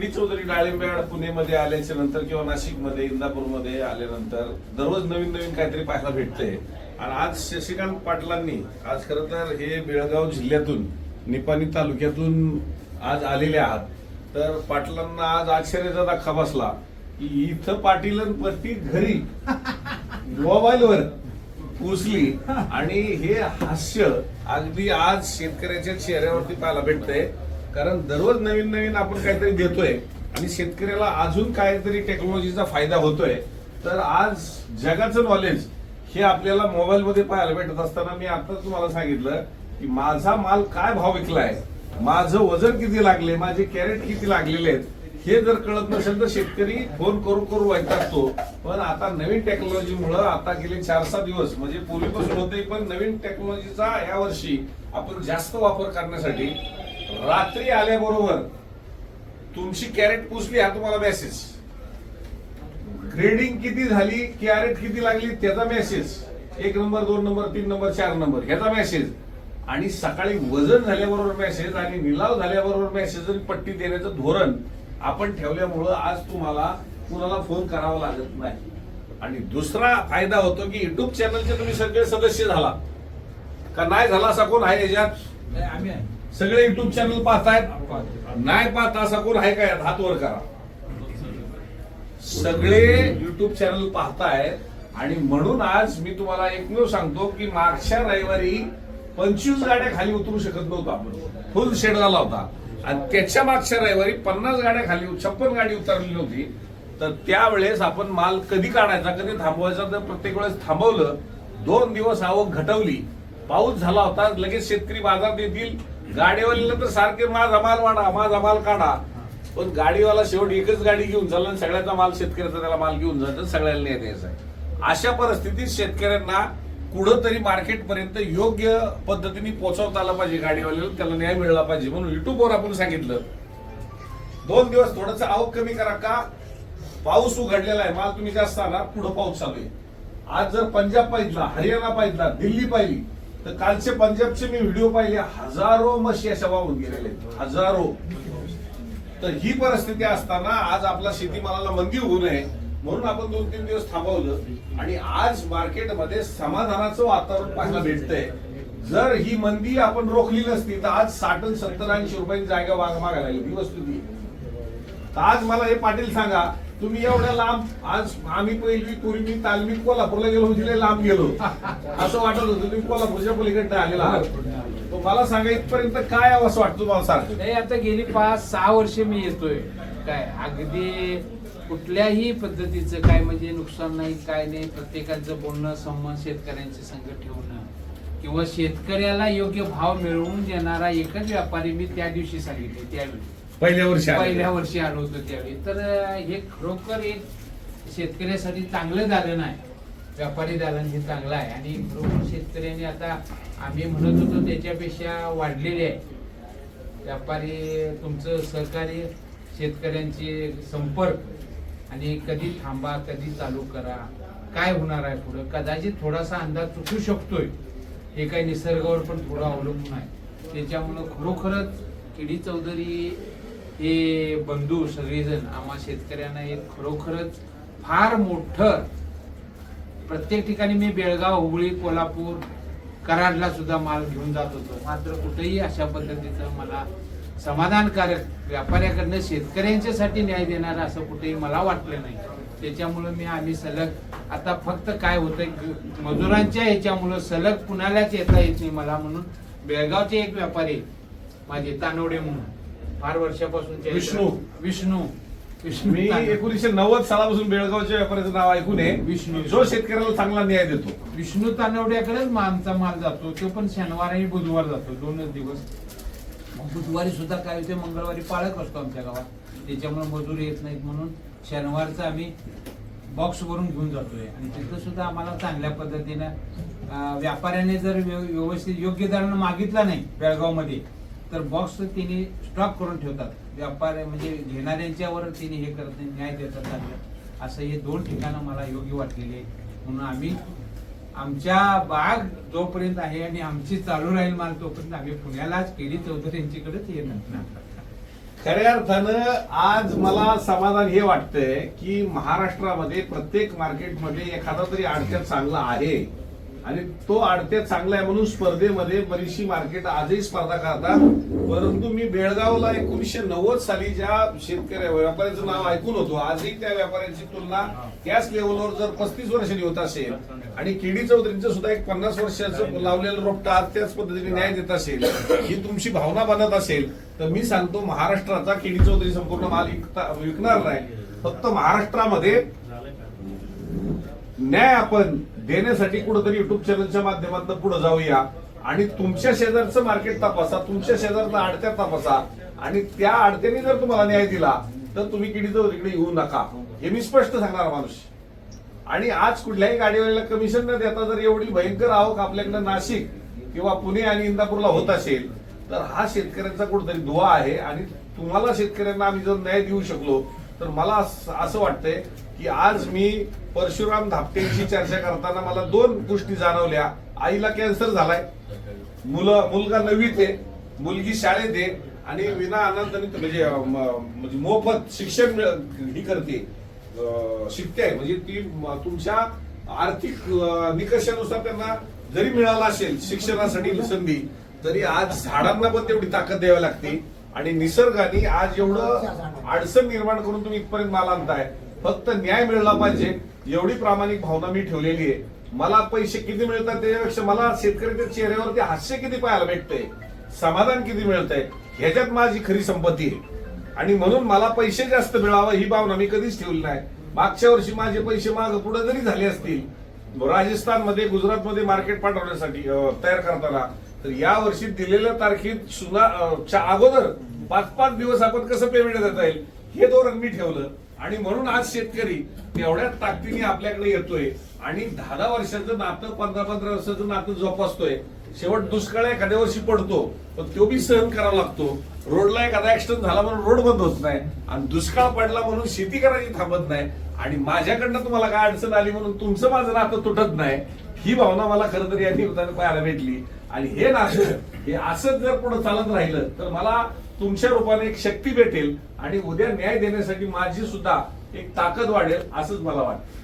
मी चौधरी डाळिंबेवाड पुणेमध्ये आल्याच्यानंतर किंवा नाशिकमध्ये इंदापूरमध्ये आल्यानंतर दररोज नवीन नवीन काहीतरी पाहायला भेटते आणि आज शशिकांत पाटलांनी आज खरं तर हे बेळगाव जिल्ह्यातून निपाणी तालुक्यातून आज आलेले आहात. तर पाटलांना आज आश्चर्याचा धक्का बसला की इथं पाटील आणि घरी मोबाईलवर पोचली आणि हे हास्य अगदी आज शेतकऱ्याच्या चेहऱ्यावरती पाहायला भेटतंय. कारण दररोज नवीन नवीन आपण काहीतरी देतोय आणि शेतकऱ्याला अजून काहीतरी टेक्नॉलॉजीचा फायदा होतोय तर आज जगाचं नॉलेज हे आपल्याला मोबाईल मध्ये पाहायला भेटत असताना मी आता तुम्हाला सांगितलं की माझा माल काय भाव विकलाय माझं वजन किती लागले माझे कॅरेट किती लागलेले आहेत हे जर कळत नसेल तर शेतकरी फोन करून करून वैतागतो. पण आता नवीन टेक्नॉलॉजीमुळं आता गेले चार सहा दिवस म्हणजे पूर्वीपासून होते पण नवीन टेक्नॉलॉजीचा यावर्षी आपण जास्त वापर करण्यासाठी रात्री आल्याबरोबर तुमची कॅरेट पुसली हा तुम्हाला मेसेज ग्रेडिंग किती झाली कॅरेट किती लागली त्याचा मेसेज एक नंबर दोन नंबर तीन नंबर चार नंबर ह्याचा मेसेज आणि सकाळी वजन झाल्याबरोबर मेसेज आणि निलाव झाल्याबरोबर मेसेज आणि पट्टी देण्याचं धोरण आपण ठेवल्यामुळं आज तुम्हाला कुणाला फोन करावा लागत नाही. आणि दुसरा फायदा होतो की युट्यूब चॅनलचे तुम्ही सगळे सदस्य झाला. का नाही झाला असा कोण आहे याच्यात? आम्ही आहे. सगळे युट्यूब चॅनल पाहतायत. नाही पाहता असा कोण आहे का यात? हात वर करा. सगळे युट्यूब चॅनल पाहतायत. आणि म्हणून आज मी तुम्हाला एकमेव सांगतो की मागच्या रविवारी पंचवीस गाड्या खाली उतरू शकत नव्हतो आपण. फुल शेड झाला होता. आणि त्याच्या मागच्या रविवारी पन्नास गाड्या खाली छप्पन गाडी उतरली नव्हती. तर त्यावेळेस आपण माल कधी काढायचा कधी थांबवायचा तर प्रत्येक वेळेस थांबवलं. दोन दिवस आवक घटवली. पाऊस झाला होता लगेच शेतकरी बाजार येतील गाडीवाल्याला तर सारखे माझा माल वाढा माझा माल काढा. पण गाडीवाला शेवट एकच गाडी घेऊन चालला आणि सगळ्याचा माल शेतकऱ्याचा त्याला माल घेऊन जायचं सगळ्याला नाही द्यायचा आहे. अशा परिस्थितीत शेतकऱ्यांना कुठंतरी मार्केट पर्यंत योग्य पद्धतीने पोहोचवता आलं पाहिजे गाडीवाल्याला त्याला न्याय मिळाला पाहिजे म्हणून युट्यूबवर आपण सांगितलं. दोन दिवस थोडस आवक कमी करा का? पाऊस उघडलेला आहे माल तुम्ही जास्त आणा पुढे पाऊस चालू आहे. आज जर पंजाब पाहिजला हरियाणा पाहिजला दिल्ली पाहिली तर कालचे पंजाबचे मी व्हिडिओ पाहिले हजारो मशी अशा वाहून गेलेले हजारो. तर ही परिस्थिती असताना आज आपला शेतीमालाला मंदी होऊ नये म्हणून आपण दोन तीन दिवस थांबवलं. आणि आज मार्केटमध्ये समाधानाचं वातावरण पाहायला भेटतंय. जर ही मंदी आपण रोखली नसती तर आज साठ सत्तर ऐंशी रुपयांची जागा वाघ मागायला लागली. ही वस्तुस्थिती तर आज मला हे पाटील सांगा तुम्ही एवढ्या लांब आज आम्ही पहिली पूर्वी मी तालमी कोल्हापूरला गेलो तिथे लांब गेलो. असं वाटत होतं तुम्ही कोल्हापूरच्या पलीकडे आलेला आहात. मला सांगा इथपर्यंत काय असं वाटतो मला सारखं? नाही आता गेली पाच सहा वर्ष मी येतोय. काय अगदी कुठल्याही पद्धतीचं काय म्हणजे नुकसान नाही काय नाही प्रत्येकाचं बोलणं संबंध शेतकऱ्यांचे संघ ठेवणं. किंवा शेतकऱ्याला योग्य भाव मिळवून देणारा एकच व्यापारी मी त्या दिवशी सांगितले त्यावेळी. पहिल्या वर्षी आले. पहिल्या वर्षी आलो होतो त्यावेळी. तर अं, हे खरोखर एक शेतकऱ्यासाठी चांगलं दालन आहे. व्यापारी दालन हे चांगलं आहे. आणि खरोखर शेतकऱ्यांनी आता आम्ही म्हणत होतो त्याच्यापेक्षा वाढलेले आहे. व्यापारी तुमचं सहकार्य शेतकऱ्यांचे संपर्क आणि कधी थांबा कधी चालू करा. काय होणार आहे पुढं? कदाचित थोडासा अंदाज चुकू शकतोय. हे काही निसर्गावर पण थोडं अवलंबून आहे. त्याच्यामुळं खरोखरच किडी चौधरी हे बंधू सगळेजण आम्हा शेतकऱ्यांना एक खरोखरच फार मोठं प्रत्येक ठिकाणी मी बेळगाव हुबळी कोल्हापूर कराडला सुद्धा माल घेऊन जात होतो. मात्र कुठेही अशा पद्धतीचं मला समाधानकारक व्यापाऱ्याकडनं शेतकऱ्यांच्यासाठी न्याय देणार असं कुठेही मला वाटलं नाही. त्याच्यामुळं मी आम्ही सलग आता फक्त काय होतंय मजुरांच्या याच्यामुळं सलग कुणालाच येता येत नाही मला म्हणून बेळगावचे एक व्यापारी माझे तानोडे म्हणून. फार वर्षापासून ते- विष्णू. विष्णू. विष्णू. मी. एकोणीशे नव्वद सालापासून बेळगावच्या व्यापाऱ्याचं नाव ऐकून आहे. विष्णू. जो शेतकऱ्याला चांगला न्याय देतो. विष्णू तानवड्याकडेच मा- आमचा माल जातो. तो पण शनिवार आणि बुधवार जातो. दोनच दिवस. मग बुधवारी सुद्धा काय होते? मंगळवारी पाळक असतो आमच्या गावात. त्याच्यामुळे मजूर येत नाहीत म्हणून शनिवारचं आम्ही बॉक्स भरून घेऊन जातोय. आणि तिथं सुद्धा आम्हाला चांगल्या पद्धतीनं अं, व्यापाऱ्याने जर व्यव- व्यवस्थित योग्य दरानं मागितला नाही बेळगावमध्ये तर बॉक्स तिने स्टॉक करून ठेवतात. व्यापार म्हणजे घेणाऱ्यांच्यावर तिने हे करत नाही न्याय देतात चांगलं असं हे दोन ठिकाणं मला योग्य वाटलेली आहे म्हणून आम्ही आमच्या बाग जोपर्यंत आहे आणि आमची चालू राहील माल तोपर्यंत आम्ही पुण्यालाच केली. चौधरी यांच्याकडेच येणार खऱ्या अर्थानं आज मला समाधान हे वाटतंय की महाराष्ट्रामध्ये प्रत्येक मार्केटमध्ये एखादा तरी अडचण चांगला आहे. आणि तो आडत्या चांगला आहे म्हणून स्पर्धेमध्ये बरीचशी मार्केट आजही स्पर्धा करतात परंतु मी बेळगावला एकोणीसशे नव्वद साली ज्या शेतकऱ्या व्यापाऱ्याचं नाव ऐकून होतो आजही त्या व्यापाऱ्यांची तुलना त्याच लेवलवर जर पस्तीस वर्षांनी होत असेल आणि केडी चौधरींचं सुद्धा एक पन्नास वर्षाचं लावलेलं रोपटं आज त्याच पद्धतीने न्याय देत असेल ही तुमची भावना बनत असेल तर मी सांगतो महाराष्ट्राचा केडी चौधरी संपूर्ण माल विकता- विकणार नाही फक्त महाराष्ट्रामध्ये न्याय आपण देण्यासाठी कुठेतरी युट्यूब चॅनलच्या माध्यमातून पुढे जाऊया. आणि तुमच्या शेजारचं मार्केट तपासा तुमच्या शेजारचा आडत्या तपासा. आणि त्या आडत्याने जर तुम्हाला न्याय दिला तर तुम्ही किडी इकडे येऊ नका. हे मी स्पष्ट सांगणार माणूस. आणि आज कुठल्याही गाडीवाल्याला कमिशन न देता जर एवढी भयंकर आवक आपल्याकडे नाशिक किंवा पुणे आणि इंदापूरला होत असेल तर हा शेतकऱ्यांचा कुठेतरी दुवा आहे. आणि तुम्हाला शेतकऱ्यांना आम्ही जर न्याय देऊ शकलो तर मला अस- असं वाटतंय की आज मी परशुराम धापटेंशी चर्चा करताना मला दोन गोष्टी जाणवल्या. आईला कॅन्सर झालाय. मुलं मुलगा नववीत आहे. मुलगी शाळेत आहे. आणि विना आनंदाने म्हणजे म्हणजे मोफत शिक्षण ही करते. शिकते आहे. म्हणजे ती तुमच्या आर्थिक निकषानुसार त्यांना जरी मिळाला असेल शिक्षणासाठी संधी तरी आज झाडांना पण तेवढी ताकद द्यावी लागते. आणि निसर्गाने आज एवढं अडचण निर्माण करून तुम्ही इथपर्यंत माल आणताय. फक्त न्याय मिळला पाहिजे. एवढी प्रामाणिक भावना मी ठेवलेली आहे. मला पैसे किती मिळतात त्याच्यापेक्षा मला शेतकऱ्याच्या चेहऱ्यावरती हास्य किती पाहायला भेटतंय? समाधान किती मिळतंय? ह्याच्यात माझी खरी संपत्ती आहे. आणि म्हणून मला पैसे जास्त मिळावं ही भावना मी कधीच ठेवली नाही. मागच्या वर्षी माझे पैसे माग पुढे जरी झाले असतील राजस्थानमध्ये गुजरातमध्ये मार्केट पाठवण्यासाठी तयार करताना तर या वर्षी दिलेल्या तारखेत सुना च्या अगोदर पाच पाच दिवस आपण कसं पेमेंट देता येईल हे धोरण मी ठेवलं. आणि म्हणून आज शेतकरी तेवढ्या ताकदीने आपल्याकडे येतोय आणि दहा दहा वर्षाचं नातं पंधरा पंधरा वर्षाचं नातं जोपासतोय. शेवट दुष्काळ एखाद्या वर्षी पडतो पण तो बी सहन करावा लागतो. रोडला एखादा ऍक्सिडेंट झाला म्हणून रोड बंद होत नाही. आणि दुष्काळ पडला म्हणून शेती करायची थांबत नाही. आणि माझ्याकडनं तुम्हाला काय अडचण आली म्हणून तुमचं माझं नातं तुटत नाही. ही भावना मला खरं तर या निमित्तानं पाहायला भेटली. आणि हे नातं हे असंच जर पुढे चालत राहिलं तर मला तुमच्या रूपाने एक शक्ती भेटेल आणि उद्या न्याय देण्यासाठी माझी सुद्धा एक ताकद वाढेल असंच मला वाटतं.